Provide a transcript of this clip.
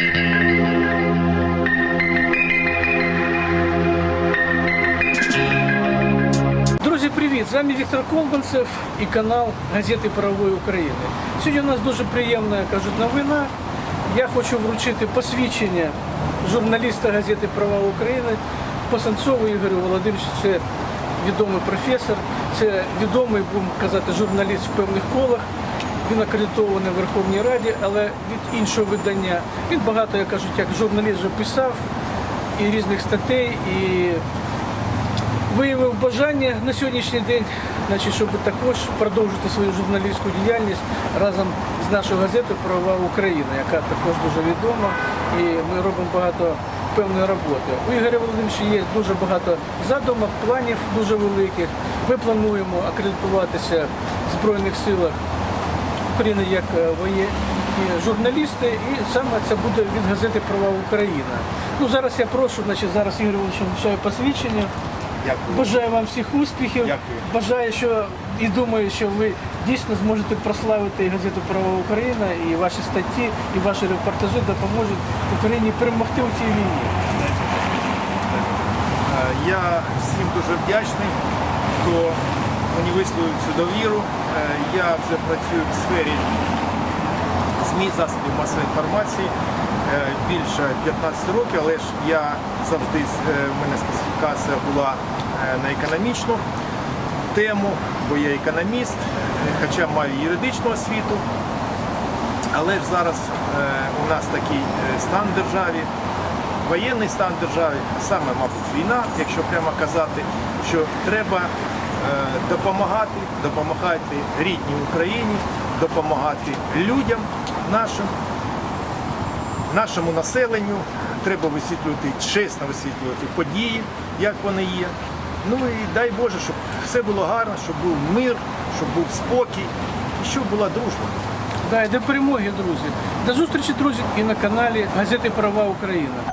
Друзі, привіт! З вами Віктор Колбанцев і канал газети Правової України. Сьогодні у нас дуже приємна кажуть, новина. Я хочу вручити посвідчення журналіста газети Права України Посанцову Ігорю Володимировичу. Це відомий професор, це відомий, будемо казати, журналіст в певних колах. Він акредитований в Верховній Раді, але від іншого видання. Він багато, як кажуть, як журналіст вже писав і різних статей, і виявив бажання на сьогоднішній день, значить, щоб також продовжити свою журналістську діяльність разом з нашою газетою Права Україна, яка також дуже відома, і ми робимо багато певної роботи. У Ігоря Володимировича є дуже багато задумок, планів дуже великих. Ми плануємо акредитуватися в Збройних силах України як е, воєнні журналісти, і саме це буде від газети Права Україна. Ну зараз я прошу, значить, зараз Ігор Володимирович вручає посвідчення. Дякую. Бажаю вам всіх успіхів. Дякую. Бажаю, що і думаю, що ви дійсно зможете прославити і газету Права Україна, і ваші статті, і ваші репортажі допоможуть Україні перемогти у цій війні. Е, Я всім дуже вдячний, хто мені висловив цю довіру. Е, Я вже працюю в сфері ЗМІ, засобів масової інформації е, більше 15 років, але ж я завжди е, в мене специфікація була на економічну тему, бо я економіст, хоча маю юридичну освіту. Але ж зараз у нас такий стан в державі, воєнний стан а саме, мабуть, війна, якщо прямо казати, що треба допомагати, допомагати рідній Україні, допомагати людям нашим, нашому населенню. Треба висвітлювати, чесно висвітлювати події, як вони є. Ну і дай Боже, щоб все було гарно, щоб був мир, щоб був спокій, і щоб була дружба. Да, і до перемоги, друзі. До зустрічі, друзі, і на каналі газети Права Україна.